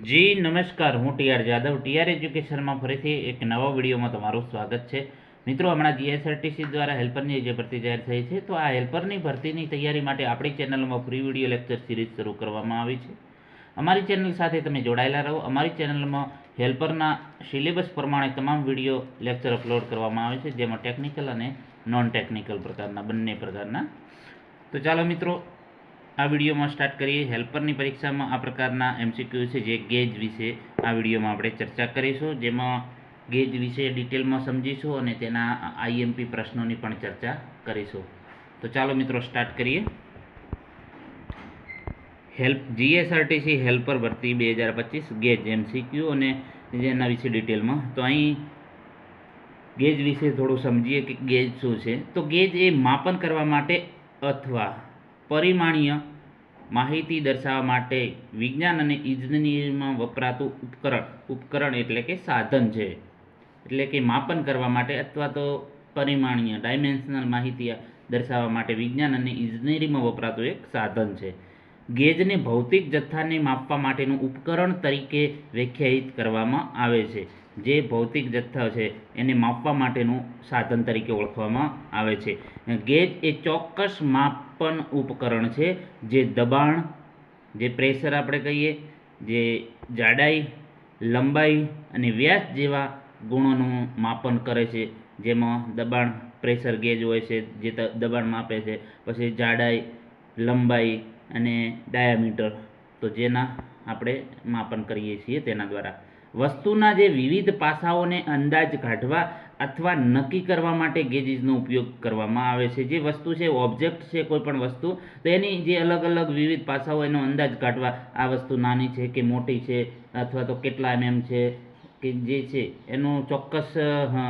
જી, નમસ્કાર. હું TR Jadav. TR એજ્યુકેશનમાં ફરીથી એક નવા વિડીયોમાં તમારું સ્વાગત છે. મિત્રો, હમણાં જીએસઆરટીસી દ્વારા હેલ્પરની જે ભરતી જાહેર થઈ છે, તો આ હેલ્પરની ભરતીની તૈયારી માટે આપણી ચેનલમાં ફ્રી વીડિયો લેક્ચર સિરીઝ શરૂ કરવામાં આવી છે. અમારી ચેનલ સાથે તમે જોડાયેલા રહો. અમારી ચેનલમાં હેલ્પરના સિલેબસ પ્રમાણે તમામ વીડિયો લેક્ચર અપલોડ કરવામાં આવે છે, જેમાં ટેકનિકલ અને નોન ટેકનિકલ પ્રકારના, બંને પ્રકારના. તો ચાલો મિત્રો આ વિડીયોમાં સ્ટાર્ટ કરીએ. હેલ્પરની પરીક્ષામાં આ પ્રકારના એમસીક્યુ છે, જે ગેજ વિશે આ વિડીયોમાં આપણે ચર્ચા કરીશું. જેમાં ગેજ વિશે ડિટેલમાં સમજીશું અને તેના આઈએમપી પ્રશ્નોની પણ ચર્ચા કરીશું. તો ચાલો મિત્રો સ્ટાર્ટ કરીએ. હેલ્પ જીએસઆરટીસી હેલ્પર ભરતી બે હજાર પચીસ ગેજ એમસીક્યુ અને જેના વિશે ડિટેલમાં. તો અહીં ગેજ વિશે થોડું સમજીએ કે ગેજ શું છે. તો ગેજ એ માપન કરવા માટે અથવા પરિમાણીય માહિતી દર્શાવવા માટે વિજ્ઞાન અને ઇજનેરીમાં વપરાતું ઉપકરણ ઉપકરણ એટલે કે સાધન છે. એટલે કે માપન કરવા માટે અથવા તો પરિમાણીય ડાયમેન્શનલ માહિતી દર્શાવવા માટે વિજ્ઞાન અને ઇજનેરીમાં વપરાતું એક સાધન છે. ગેજને ભૌતિક જથ્થાને માપવા માટેનું ઉપકરણ તરીકે વ્યાખ્યાયિત કરવામાં આવે છે. જે ભૌતિક જથ્થા છે, એને માપવા માટેનું સાધન તરીકે ઓળખવામાં આવે છે. ગેજ એ ચોક્કસ માપન ઉપકરણ છે, જે દબાણ, જે પ્રેશર આપણે કહીએ, જે જાડાઈ, લંબાઈ અને વ્યાસ જેવા ગુણોનું માપન કરે છે. જેમાં દબાણ, પ્રેશર ગેજ હોય છે, જે દબાણ માપે છે, પછી જાડાઈ, લંબાઈ અને ડાયામીટર. તો જેના આપણે માપન કરીએ છીએ તેના દ્વારા. વસ્તુના જે વિવિધ પાસાઓને અંદાજ કાઢવા અથવા નક્કી કરવા માટે ગેજીસનો ઉપયોગ કરવામાં આવે છે. જે વસ્તુ છે, ઓબ્જેક્ટ છે, કોઈ પણ વસ્તુ, તો એની જે અલગ અલગ વિવિધ પાસાઓ એનો અંદાજ કાઢવા આ વસ્તુ નાની છે કે મોટી છે અથવા તો કેટલા એમએમ છે કે જે છે, એનો ચોક્કસ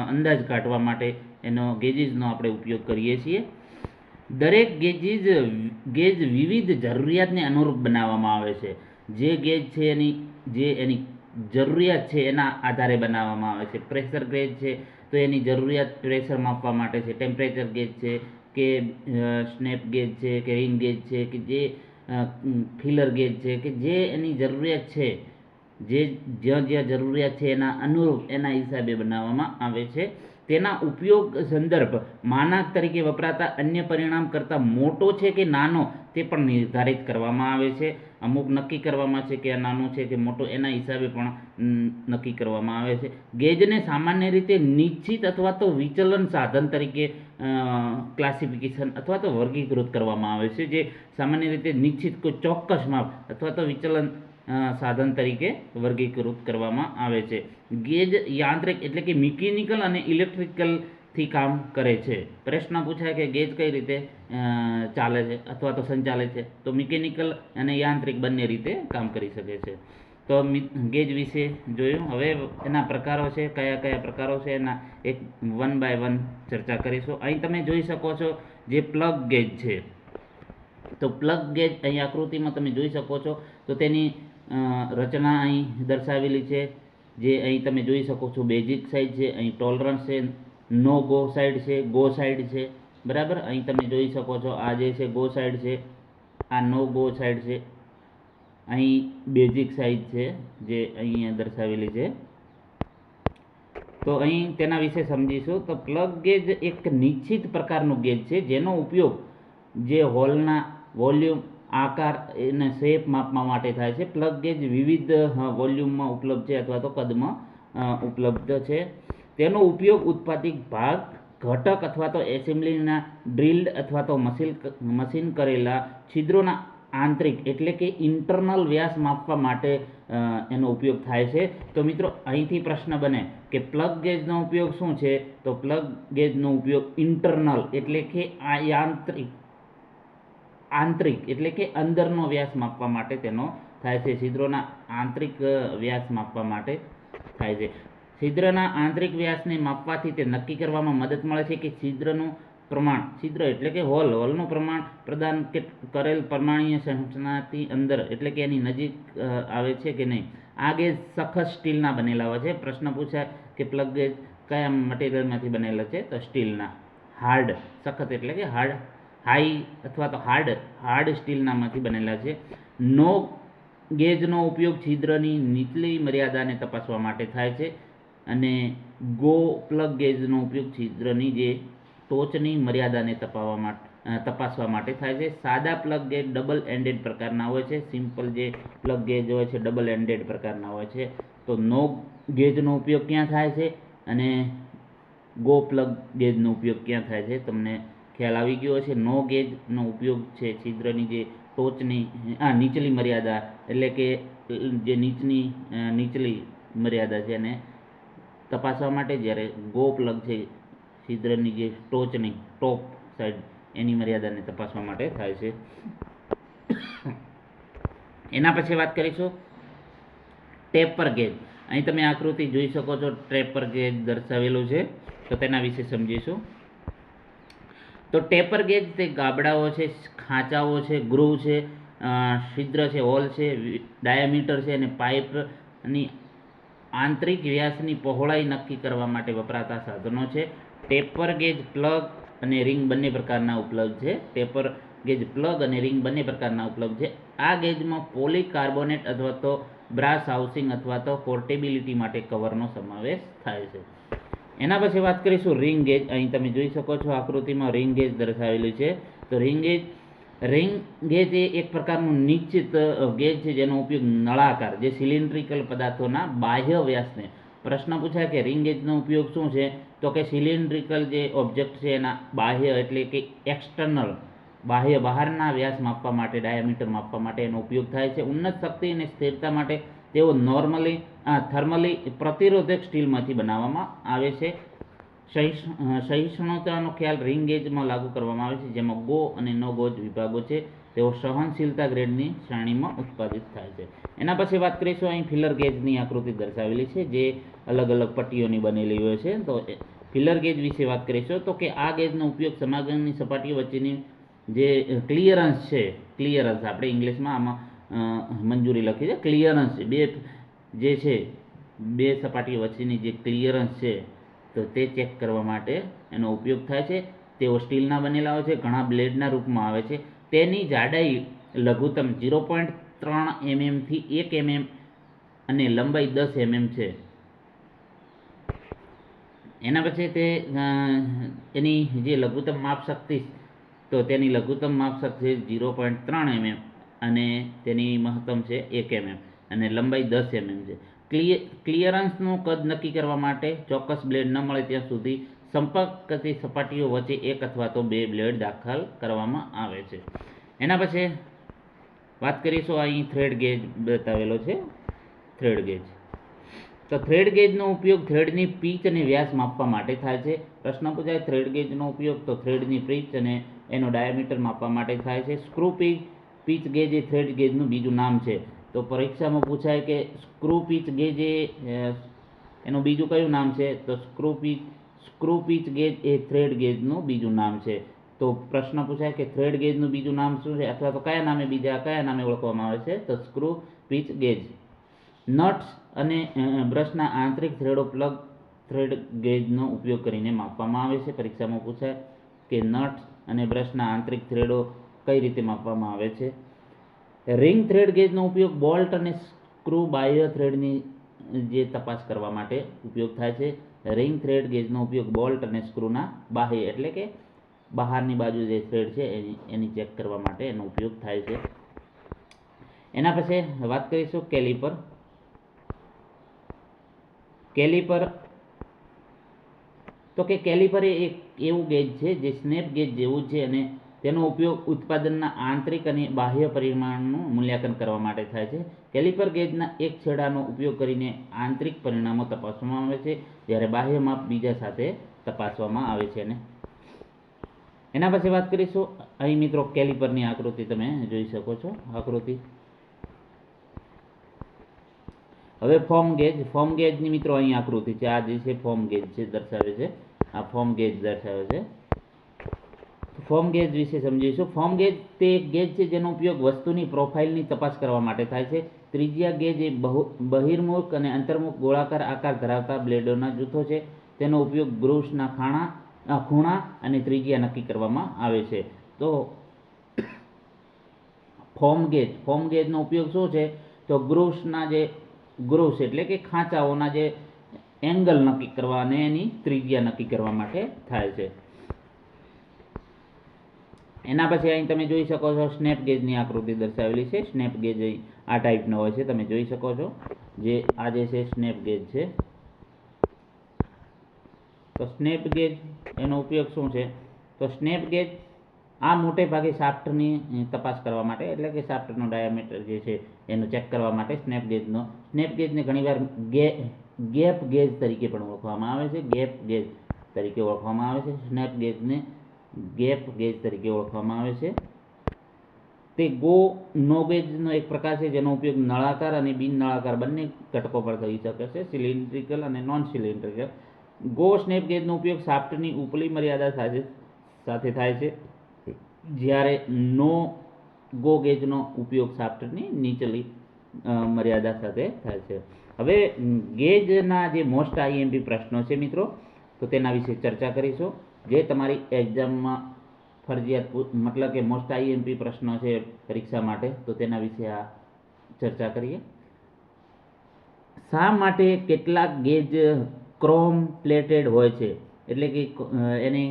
અંદાજ કાઢવા માટે એનો ગેજીસનો આપણે ઉપયોગ કરીએ છીએ. દરેક ગેજીસ, ગેજ વિવિધ જરૂરિયાતને અનુરૂપ બનાવવામાં આવે છે. જે ગેજ છે એની, જે એની જરૂરિયાત છે એના આધારે બનાવવામાં આવે છે. પ્રેશર ગેજ છે તો એની જરૂરિયાત પ્રેશર માપવા માટે છે. ટેમ્પરેચર ગેજ છે કે સ્નેપ ગેજ છે કે રિંગ ગેજ છે કે જે ફિલર ગેજ છે કે જે એની જરૂરિયાત છે. જે જ્યાં જ્યાં જરૂરિયાત છે એના અનુરૂપ એના હિસાબે બનાવવામાં આવે છે. તેના ઉપયોગ સંદર્ભ માનક તરીકે વપરાતા અન્ય પરિણામ કરતાં મોટો છે કે નાનો તે પણ નિર્ધારિત કરવામાં આવે છે. અમુક નક્કી કરવામાં છે કે આ નાનો છે કે મોટો, એના હિસાબે પણ નક્કી કરવામાં આવે છે. ગેજને સામાન્ય રીતે નિશ્ચિત અથવા તો વિચલન સાધન તરીકે ક્લાસિફિકેશન અથવા તો વર્ગીકૃત કરવામાં આવે છે, જે સામાન્ય રીતે નિશ્ચિત કોઈ ચોક્કસ માપ અથવા તો વિચલન સાધન તરીકે વર્ગીકૃત કરવામાં આવે છે. ગેજ યાંત્રિક એટલે કે મિકેનિકલ અને ઇલેક્ટ્રિકલથી કામ કરે છે. પ્રશ્ન પૂછાય કે ગેજ કઈ રીતે ચાલે છે અથવા તો સંચાલે છે. તો મિકેનિકલ અને યાંત્રિક બંને રીતે કામ કરી શકે છે. તો ગેજ વિશે જોયું. હવે એના પ્રકારો છે, કયા કયા પ્રકારો છે, એના એક વન બાય વન ચર્ચા કરીશું. અહીં તમે જોઈ શકો છો જે પ્લગ ગેજ છે. તો પ્લગ ગેજ અહીં આકૃતિમાં તમે જોઈ શકો છો. તો તેની રચના અહીં દર્શાવેલી છે. જે અહીં તમે જોઈ શકો છો. બેઝિક સાઇઝ છે, અહીં ટોલરન્સ છે નો ગો સાઇડ છે, ગો સાઇડ છે. બરાબર? અહીં તમે જોઈ શકો છો, આ જે છે, ગો સાઇડ છે, આ નો ગો સાઇડ છે. અહીં બેઝિક સાઇઝ છે, જે અહીંયા દર્શાવેલી છે. તો અહીં તેના વિશે સમજીશું. તો પ્લગ ગેજ એક નિશ્ચિત પ્રકારનું ગેજ છે, જેનો ઉપયોગ જે હોલના વોલ્યુમ, આકાર અને શેપ માપવા માટે થાય છે. પ્લગ ગેજ વિવિધ વોલ્યુમમાં ઉપલબ્ધ છે અથવા તો કદમાં ઉપલબ્ધ છે. તેનો ઉપયોગ ઉત્પાદિત ભાગ, ઘટક અથવા તો એસેમ્બલીના ડ્રિલ્ડ અથવા તો મશીન મશીન કરેલા છિદ્રોના આંતરિક એટલે કે ઇન્ટરનલ વ્યાસ માપવા માટે એનો ઉપયોગ થાય છે. તો મિત્રો, અહીંથી પ્રશ્ન બને કે પ્લગ ગેજનો ઉપયોગ શું છે? તો પ્લગ ગેજનો ઉપયોગ ઇન્ટરનલ એટલે કે આ આંતરિક એટલે કે અંદરનો વ્યાસ માપવા માટે તેનો થાય છે. છિદ્રોના આંતરિક વ્યાસ માપવા માટે થાય છે. છિદ્રના આંતરિક વ્યાસને માપવાથી તે નક્કી કરવામાં મદદ મળે છે કે છિદ્રનું પ્રમાણ, છિદ્ર એટલે કે હોલ, હોલનું પ્રમાણ પ્રદાન કરેલ પરમાણીય સંરચનાથી અંદર એટલે કે એની નજીક આવે છે કે નહીં. આ ગેજ સખત સ્ટીલના બનેલા હોય છે. પ્રશ્ન પૂછાય કે પ્લગ ગેજ કયા મટીરિયલમાંથી બનેલા છે? તો સ્ટીલના. હાર્ડ, સખત એટલે કે હાર્ડ, હાઈ અથવા તો હાર્ડ હાર્ડ સ્ટીલનામાંથી બનેલા છે. નો ગેજનો ઉપયોગ છિદ્રની નીચલી મર્યાદાને તપાસવા માટે થાય છે. અને ગો પ્લગ ગેજનો ઉપયોગ છિદ્રની જે ટોચની મર્યાદાને તપાવવા તપાસવા માટે થાય છે. સાદા પ્લગ ગેજ ડબલ એન્ડેડ પ્રકારના હોય છે. સિમ્પલ જે પ્લગ ગેજ હોય છે, ડબલ એન્ડેડ પ્રકારના હોય છે. તો નો ગેજનો ઉપયોગ ક્યાં થાય છે અને ગો પ્લગ ગેજનો ઉપયોગ ક્યાં થાય છે? તમને ખ્યાલ આવી ગયો હશે. નો ગેજનો ઉપયોગ છે છિદ્રની જે ટોચની, આ નીચલી મર્યાદા, એટલે કે જે નીચની નીચલી મર્યાદા છે એને તપાસવા માટે જ્યારે ગો પ્લગ છે, છિદ્રની જે ટોચની ટોપ સાઈડ, એની મર્યાદાને તપાસવા માટે થાય છે. એના પછી વાત કરીશું ટેપર ગેજ. અહીં તમે આકૃતિ જોઈ શકો છો ટેપર ગેજ દર્શાવેલું છે, તો તેના વિશે સમજીશું. તો ટેપર ગેજ તે ગાબડાઓ છે, ખાંચાઓ છે, ગ્રુવ છે છિદ્ર છે, હોલ છે ડાયામીટર છે અને પાઇપની આંતરિક વ્યાસની પહોળાઈ નક્કી કરવા માટે વપરાતા સાધનો છે. ટેપર ગેજ પ્લગ અને રિંગ બંને પ્રકારના ઉપલબ્ધ છે. ટેપર ગેજ પ્લગ અને રિંગ બંને પ્રકારના ઉપલબ્ધ છે. આ ગેજમાં પોલીકાર્બોનેટ અથવા તો બ્રાસ હાઉસિંગ અથવા તો પોર્ટેબિલિટી માટે કવરનો સમાવેશ થાય છે. એના પછી વાત કરીશું રિંગ ગેજ. અહીં તમે જોઈ શકો છો આકૃતિમાં રિંગ ગેજ દર્શાવેલું છે. તો રિંગ ગેજ રિંગ ગેજ એ એક પ્રકારનું નિશ્ચિત ગેજ છે જેનો ઉપયોગ નળાકાર, જે સિલિન્ડ્રિકલ પદાર્થોના બાહ્ય વ્યાસને પ્રશ્ન પૂછાય કે રિંગ ગેજનો ઉપયોગ શું છે? તો કે સિલિન્ડ્રિકલ જે ઓબ્જેક્ટ છે એના બાહ્ય એટલે કે એક્સટર્નલ બાહ્ય બહારના વ્યાસ માપવા માટે ડાયામીટર માપવા માટે એનો ઉપયોગ થાય છે. ઉન્નત શક્તિ અને સ્થિરતા માટે તેઓ નોર્મલી થર્મલી પ્રતિરોધક સ્ટીલમાંથી બનાવવામાં આવે છે. સહિષ્ણુતાનો ખ્યાલ રિંગ ગેજમાં લાગુ કરવામાં આવે છે, જેમાં ગો અને નો ગોજ વિભાગો છે, તેઓ સહનશીલતા ગ્રેડની શ્રેણીમાં ઉત્પાદિત થાય છે. એના પછી વાત કરીશું અહીં ફિલર ગેજની આકૃતિ દર્શાવેલી છે, જે અલગ અલગ પટ્ટીઓની બનેલી હોય છે. તો ફિલર ગેજ વિશે વાત કરીશું તો કે આ ગેજનો ઉપયોગ સમાગમની સપાટીઓ વચ્ચેની જે ક્લિયરન્સ છે, ક્લિયરન્સ આપણે ઇંગ્લિશમાં આમાં મંજૂરી લખી છે, ક્લિયરન્સ બે, જે છે, બે સપાટીઓ વચ્ચેની જે ક્લિયરન્સ છે તો તે ચેક કરવા માટે એનો ઉપયોગ થાય છે. તેઓ સ્ટીલના બનેલા હોય છે, ઘણા બ્લેડના રૂપમાં આવે છે. તેની જાડાઈ લઘુત્તમ ઝીરો પોઈન્ટ ત્રણ એમએમથી એક એમએમ અને લંબાઈ દસ એમએમ છે. એના પછી તે એની જે લઘુત્તમ માપશક્તિ તો તેની લઘુત્તમ માપશક્તિ ઝીરો પોઈન્ટ ત્રણ એમએમ અને તેની મહત્તમ છે એક એમએમ અને લંબાઈ દસ એમએમ છે. ક્લિયરન્સનું કદ નક્કી કરવા માટે ચોક્કસ બ્લેડ ન મળે ત્યાં સુધી સંપર્ક કરતી સપાટીઓ વચ્ચે એક અથવા તો બે બ્લેડ દાખલ કરવામાં આવે છે. એના પછી વાત કરીશું અહીં થ્રેડ ગેજ બતાવેલો છે. Thread gauge. તો થ્રેડ ગેજનો ઉપયોગ થ્રેડની પીચ અને વ્યાસ માપવા માટે થાય છે. પ્રશ્ન પૂછાય થ્રેડ ગેજનો ઉપયોગ તો થ્રેડની પીચ અને એનો ડાયામીટર માપવા માટે થાય છે. સ્ક્રૂ પીચ પીચ ગેજ એ થ્રેડ ગેજનું બીજું નામ છે. તો પરીક્ષામાં પૂછાય કે સ્ક્રૂ પીચ ગેજ એ એનું બીજું કયું નામ છે? તો screw pitch screw pitch gauge એ થ્રેડ ગેજનું બીજું નામ છે. તો પ્રશ્ન પૂછાય કે થ્રેડ ગેજનું બીજું નામ શું છે? અથવા તો કયા નામે બીજા, કયા નામે ઓળખવામાં આવે છે? તો સ્ક્રૂ પીચ ગેજ. નટ્સ અને બ્રશના આંતરિક થ્રેડો પ્લગ થ્રેડ ગેજનો ઉપયોગ કરીને માપવામાં આવે છે. પરીક્ષામાં પૂછાય કે નટ્સ અને બ્રશના આંતરિક થ્રેડો કઈ રીતે માપવામાં આવે છે? રિંગ થ્રેડ ગેજનો ઉપયોગ બોલ્ટ અને સ્ક્રૂ બાહ્ય થ્રેડની જે તપાસ કરવા માટે ઉપયોગ થાય છે. રિંગ થ્રેડ ગેજનો ઉપયોગ બોલ્ટ અને સ્ક્રૂના બાહ્ય, એટલે કે બહારની બાજુ જે થ્રેડ છે, એની એની ચેક કરવા માટે એનો ઉપયોગ થાય છે. એના પછી વાત કરીશું કેલિપર. કેલિપર, તો કે કેલિપર એ એક એવું ગેજ છે, જે સ્નેપ ગેજ જેવું છે અને તેનો ઉપયોગ ઉત્પાદનના આંતરિક અને બાહ્ય પરિમાણનું મૂલ્યાંકન કરવા માટે થાય છે. કેલિપર ગેજના એક છેડાનો ઉપયોગ કરીને આંતરિક પરિણામો તપાસવામાં આવે છે, જ્યારે બાહ્ય માપ બીજા સાથે તપાસવામાં આવે છે ને એના પછી વાત કરીશું. અહીં મિત્રો કેલિપરની આકૃતિ તમે જોઈ શકો છો, આકૃતિ. હવે ફોર્મ ગેજ, ફોર્મ ગેજની મિત્રો અહીં આકૃતિ છે. આ જે છે ફોર્મ ગેજ છે દર્શાવે છે, આ ફોર્મ ગેજ દર્શાવે છે. ફોર્મ ગેજ વિશે સમજીશું. ફોર્મ ગેજ તે એક ગેજ છે જેનો ઉપયોગ વસ્તુની પ્રોફાઇલની તપાસ કરવા માટે થાય છે. ત્રિજ્યા ગેજ એ બહુ બહિર્મુખ અને અંતર્મુખ ગોળાકાર આકાર ધરાવતા બ્લેડોના જૂથો છે. તેનો ઉપયોગ ગ્રુવ્સના ખાણા ખૂણા અને ત્રિજ્યા નક્કી કરવામાં આવે છે. તો ફોર્મ ગેજ, ફોર્મ ગેજનો ઉપયોગ શું છે? તો ગ્રુવ્સના જે ગ્રુવ્સ એટલે કે ખાંચાઓના જે એંગલ નક્કી કરવા અને એની ત્રિજ્યા નક્કી કરવા માટે થાય છે. એના પછી અહીં તમે જોઈ શકો છો સ્નેપ ગેજની આકૃતિ દર્શાવેલી છે. સ્નેપ ગેજ આ ટાઈપનો હોય છે. તમે જોઈ શકો છો જે આ જે છે સ્નેપ ગેજ છે. તો સ્નેપ ગેજ એનો ઉપયોગ શું છે? તો સ્નેપ ગેજ આ મોટે ભાગે શાફ્ટની તપાસ કરવા માટે, એટલે કે શાફ્ટનો ડાયામીટર જે છે એનો ચેક કરવા માટે સ્નેપ ગેજનો. સ્નેપ ગેજને ઘણીવાર ગે ગેપ ગેજ તરીકે પણ ઓળખવામાં આવે છે. ગેપ ગેજ તરીકે ઓળખવામાં આવે છે. સ્નેપ ગેજને ગેપ ગેજ તરીકે ઓળખવામાં આવે છે. તે ગો નો ગેજનો એક પ્રકાર છે, જેનો ઉપયોગ નળાકાર અને બિન નળાકાર બંને ઘટકો પર થઈ શકે છે, સિલિન્ડ્રિકલ અને નોન સિલિન્ડ્રિકલ ગો સ્નેપ ગેજનો ઉપયોગ શાફ્ટની ઉપલી મર્યાદા સાથે સાથે થાય છે. જ્યારે નો ગો ગેજનો ઉપયોગ શાફ્ટની નીચલી મર્યાદા સાથે થાય છે. હવે, ગેજના જે મોસ્ટ આઈએમપી પ્રશ્નો છે મિત્રો, તો તેના વિશે ચર્ચા કરીશું. જે તમારી એક્ઝામમાં ફરજિયાત મતલબ કે મોસ્ટ આઈએમપી પ્રશ્નો છે પરીક્ષા માટે, તો તેના વિશે આ ચર્ચા કરીએ. શા માટે કેટલાક ગેજ ક્રોમ પ્લેટેડ હોય છે? એટલે કે એને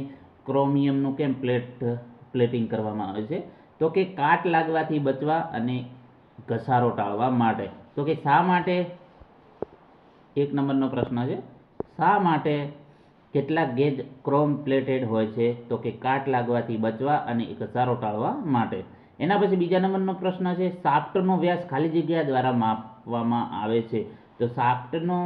ક્રોમિયમનું કેમ પ્લેટ, પ્લેટિંગ કરવામાં આવે છે? તો કે કાટ લાગવાથી બચવા અને ઘસારો ટાળવા માટે. તો કે શા માટે? એક નંબરનો પ્રશ્ન છે. શા માટે કેટલાક ગેજ ક્રોમ પ્લેટેડ હોય છે, તો કે કાટ લાગવાથી બચવા અને ઘસારો ટાળવા માટે. એના પછી બીજા નંબરનો પ્રશ્ન છે સાફ્ટનો વ્યાસ ખાલી જગ્યા દ્વારા માપવામાં આવે છે. તો સાફ્ટનો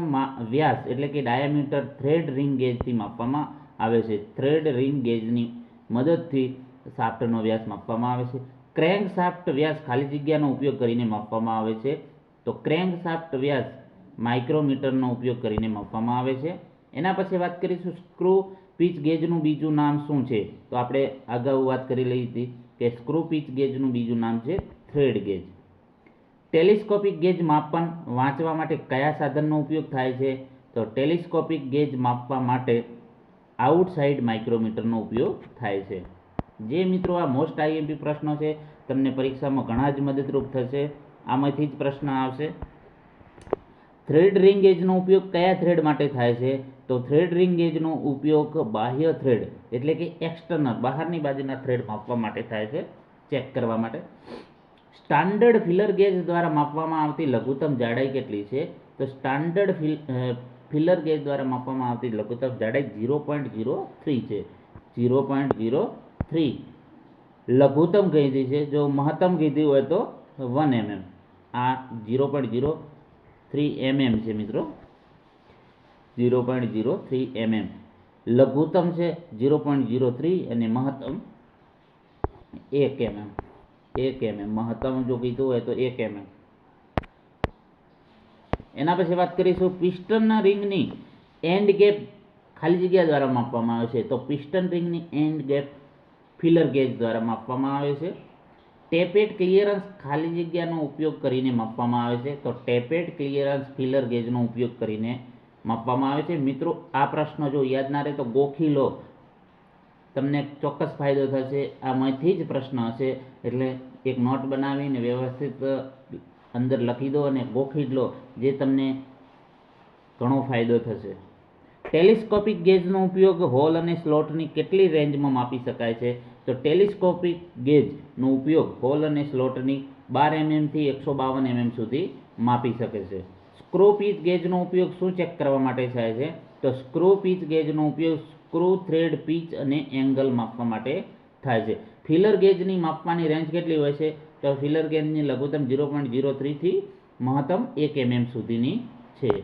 વ્યાસ એટલે કે ડાયામીટર થ્રેડ રિંગ ગેજથી માપવામાં આવે છે. થ્રેડ રિંગ ગેજની મદદથી સાફ્ટનો વ્યાસ માપવામાં આવે છે. ક્રેન્ક સાફ્ટ વ્યાસ ખાલી જગ્યાનો ઉપયોગ કરીને માપવામાં આવે છે. તો ક્રેન્ક સાફ્ટ વ્યાસ માઇક્રોમીટરનો ઉપયોગ કરીને માપવામાં આવે છે. એના પછી વાત કરીશું સ્ક્રૂ પીચ ગેજનું બીજું નામ શું છે? તો આપણે અગાઉ વાત કરી લઈ હતી કે સ્ક્રૂ પીચ ગેજનું બીજું નામ છે થ્રેડ ગેજ. ટેલિસ્કોપિક ગેજ માપન વાંચવા માટે કયા સાધનનો ઉપયોગ થાય છે? તો ટેલિસ્કોપિક ગેજ માપવા માટે આઉટસાઇડ માઇક્રોમીટરનો ઉપયોગ થાય છે. જે મિત્રો આ મોસ્ટ આઈએમપી પ્રશ્નો છે, તમને પરીક્ષામાં ઘણા જ મદદરૂપ થશે. આમાંથી જ પ્રશ્ન આવશે. થ્રેડ રિંગ ગેજનો ઉપયોગ કયા થ્રેડ માટે થાય છે? તો થ્રેડ રિંગ ગેજનો ઉપયોગ બાહ્ય થ્રેડ એટલે કે એક્સટર્નલ બહારની બાજુના થ્રેડ માપવા માટે થાય છે ચેક કરવા માટે. સ્ટાન્ડર્ડ ફિલર ગેજ દ્વારા માપવામાં આવતી લઘુત્તમ જાડાઈ કેટલી છે? તો સ્ટાન્ડર્ડ ફિલર ગેજ દ્વારા માપવામાં આવતી લઘુત્તમ જાડાઈ ઝીરો પોઈન્ટ ઝીરો થ્રી છે. ઝીરો પોઈન્ટ ઝીરો થ્રી લઘુત્તમ કીધી છે. જો મહત્તમ કીધી હોય તો વન એમએમ આ zero point zero three MM છે મિત્રો. Zero point zero three MM લઘુત્તમ છે ઝીરો પોઈન્ટ ઝીરો થ્રી અને મહત્તમ એક એમએમ એક એમએમ મહત્તમ જો કીધું હોય તો એક એમએમ એના પછી વાત કરીશું પિસ્ટનના રિંગની એન્ડ ગેપ ખાલી જગ્યા દ્વારા માપવામાં આવે છે. તો પિસ્ટન રિંગની એન્ડ ગેપ ફિલર ગેજ દ્વારા માપવામાં આવે છે. ટેપેડ ક્લિયરન્સ ખાલી જગ્યાનો ઉપયોગ કરીને માપવામાં આવે છે. તો ટેપેડ ક્લિયરન્સ ફિલર ગેજનો ઉપયોગ કરીને માપવામાં આવે છે? મિત્રો, આ પ્રશ્ન જો યાદ ના રહે તો ગોખી લો. તમને ચોક્કસ ફાયદો થશે. આમાંથી જ પ્રશ્ન હશે. એટલે એક નોટ બનાવીને વ્યવસ્થિત અંદર લખી દો અને ગોખી લો, જે તમને ઘણો ફાયદો થશે. ટેલિસ્કોપિક ગેજનો ઉપયોગ હોલ અને સ્લોટની કેટલી રેન્જમાં માપી શકાય છે? તો ટેલિસ્કોપિક ગેજનો ઉપયોગ હોલ અને સ્લોટની બાર એમએમથી એકસો બાવન એમએમ સુધી માપી શકે છે. સ્ક્રૂ પીચ ગેજનો ઉપયોગ શું ચેક કરવા માટે થાય છે? તો સ્ક્રૂ પીચ ગેજનો ઉપયોગ સ્ક્રૂ થ્રેડ પીચ અને એંગલ માપવા માટે થાય છે. ફિલર ગેજની માપવાની રેન્જ કેટલી હોય છે? તો ફિલર ગેજની લઘુત્તમ ઝીરો પોઈન્ટ ઝીરો થ્રીથી મહત્તમ એક એમએમ સુધીની છે.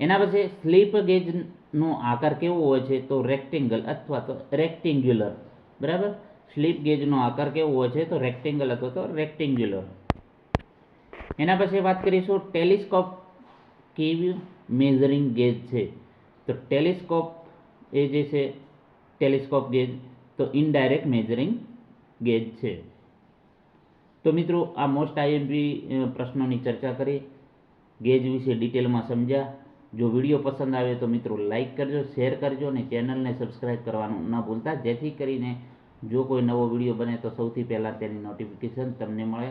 એના પછી સ્લીપ ગેજનો આકાર કેવો હોય છે? તો રેક્ટેંગલ અથવા તો રેક્ટેન્ગ્યુલર બરાબર? સ્લીપ ગેજનો આકાર કેવો હોય છે? તો રેક્ટેંગલ અથવા તો રેક્ટેન્ગ્યુલર એના પછી વાત કરીશું ટેલિસ્કોપ કેવી મેઝરિંગ ગેજ છે? તો ટેલિસ્કોપ એ જે છે, ટેલિસ્કોપ ગેજ, તો ઇનડાયરેક્ટ મેઝરિંગ ગેજ છે. તો મિત્રો, આ મોસ્ટ આઈએમપી પ્રશ્નોની ચર્ચા કરી. ગેજ વિશે ડિટેલમાં સમજ્યા. જો વીડિયો પસંદ આવે તો મિત્રો લાઇક કરજો, શેર કરજો અને ચેનલને સબસ્ક્રાઈબ કરવાનું ન ભૂલતા. જેથી કરીને જો કોઈ નવો વીડિયો બને તો સૌથી પહેલાં તેની નોટિફિકેશન તમને મળે.